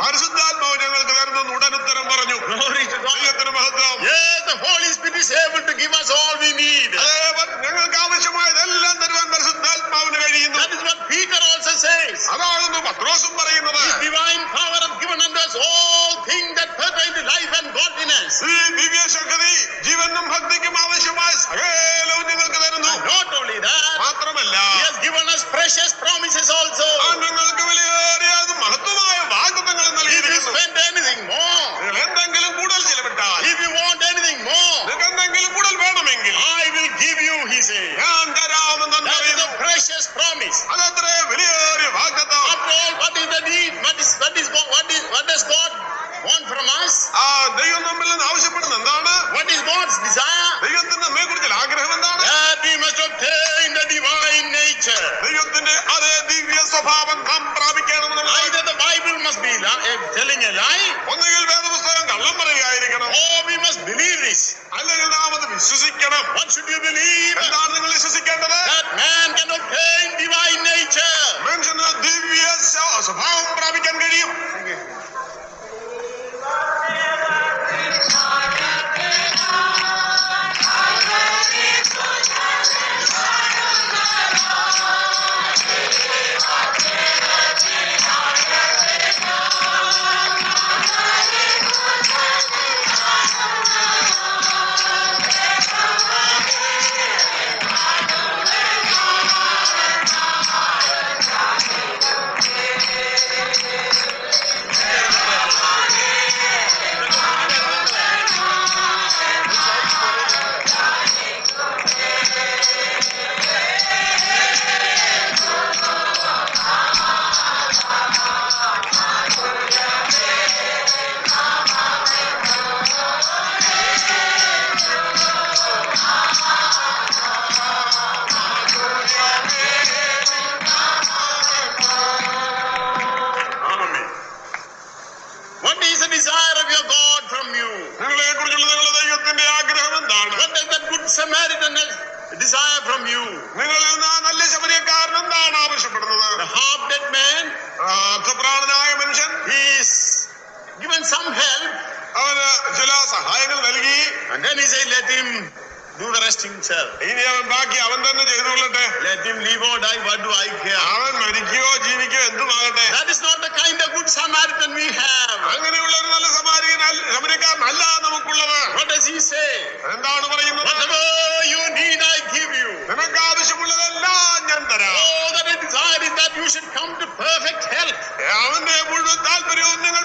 പരിശുദ്ധാത്മാവ് ഞങ്ങൾക്ക് ഉടൻ ഉത്തരം പറഞ്ഞു. ദൈവത്തിന് മഹത്വം the Holy Spirit is able to give us all we need. ഞങ്ങൾക്ക് ആവശ്യമായതെല്ലാം തരുവാൻ പരിശുദ്ധാത്മാവിന് കഴിയുന്നു That is what Peter also says. അതാകുന്നു പത്രോസും പറയുന്നത് a precious promise. അതത്ര വിലയേറിയ വാഗ്ദത്തം After all, what is the need? What is what is God, what is what does God want from us? ആ ദൈവം നമ്മിൽ നിന്ന് ആവശ്യപ്പെടുന്നത് എന്താണ് What is God's desire? ദൈവത്തിന് നമ്മെ കുറിച്ചുള്ള ആഗ്രഹം എന്താണ് That we must obtain the divine nature. ദൈവത്തിന്റെ അതേ ദിവ്യ സ്വഭാവം നാം You? നിങ്ങളിൽ നിന്ന് നല്ല ശബരിയക്കാരൻ എന്താണ് ആവശ്യപ്പെടുന്നത് The half dead man, അർത്ഥപ്രാണനായ മനുഷ്യൻ he is given some help, അവന് ചില സഹായങ്ങൾ നൽകി and then he said, Let him do the rest himself. ഇനി അവൻ ബാക്കി അവൻ തന്നെ ചെയ്തുകൊള്ളട്ടെ Let him live or die, what do I care? അവൻ മരിക്കുകയോ ജീവിക്കുകയോ എന്തുമാകട്ടെ That is not the kind of good Samaritan we have. അങ്ങനെയുള്ള ഒരു നല്ല സമാരികൻ സമരക്കാരനല്ല നമുക്കുള്ളത് What does he say? എന്താണ് പറയുന്നത് Whatever you need, I give you. നിനക്ക് ആവശ്യമുള്ളതെല്ലാം ഞാൻ തരാം All that I desire is that you should come to perfect health. അവന്റെ മുഴുവൻ താല്പര്യവും നിങ്ങൾ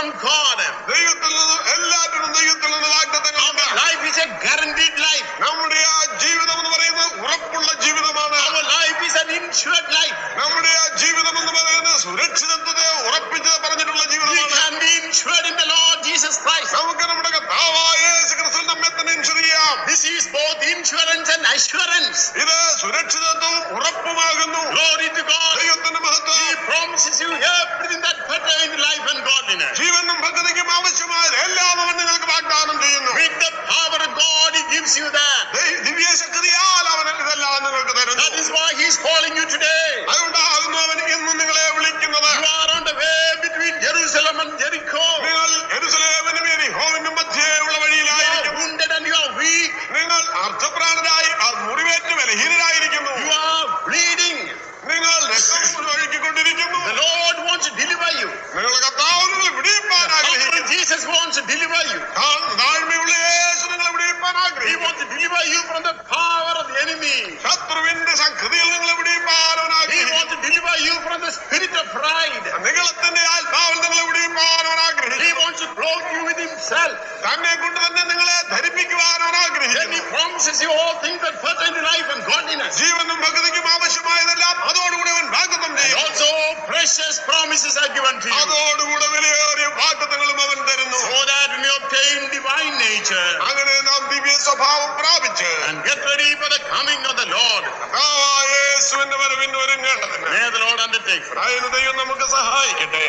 from God. ദൈവത്തിൽ നിന്ന് എല്ലാറ്റിനും ദൈവത്തിൽ നിന്ന് വാഗ്ദത്തങ്ങളുണ്ട് Our life is a guaranteed life. നമ്മുടെ ആ ജീവിതം എന്ന് പറയുന്നത് ഉറപ്പുള്ള ജീവിതമാണ് Our life is an insured life. നമ്മുടെ ആ ജീവിതം എന്ന് പറയുന്നത് സുരക്ഷിതത്വത്തെ ഉറപ്പിച്ച് പറഞ്ഞിട്ടുള്ള We ജീവിതമാണ് can be insured in the Lord Jesus Christ. നമുക്ക് നമ്മുടെ കർത്താവായ യേശു ക്രിസ്തുവിൽ നമ്മെ തന്നെ ഇൻഷുർ ചെയ്യാം This is both insurance and assurance. ഇത് സുരക്ഷിതത്വവും അർത്ഥപ്രാണരായി ആ മുറിവേറ്റ് ബലഹീനരായിരിക്കുന്നു യു ആർ ബ്ലീഡിംഗ് നിങ്ങൾ രക്തം ഒഴുകിക്കൊണ്ടിരിക്കുന്നു the lord wants to deliver you നിങ്ങളെ കർത്താവ് നിങ്ങളെ വിടുവിപ്പാൻ ആഗ്രഹിക്കുന്നു. Jesus wants to deliver you. താഴ്മയുള്ള യേശു നിങ്ങളെ വിടുവിപ്പാൻ ആഗ്രഹിക്കുന്നു. he wants to deliver you from the coming of the Lord. യേശുവിന്റെ വരവിന് ഒരുങ്ങേണ്ടതിന് അതിന് ദൈവം നമുക്ക് സഹായിക്കട്ടെ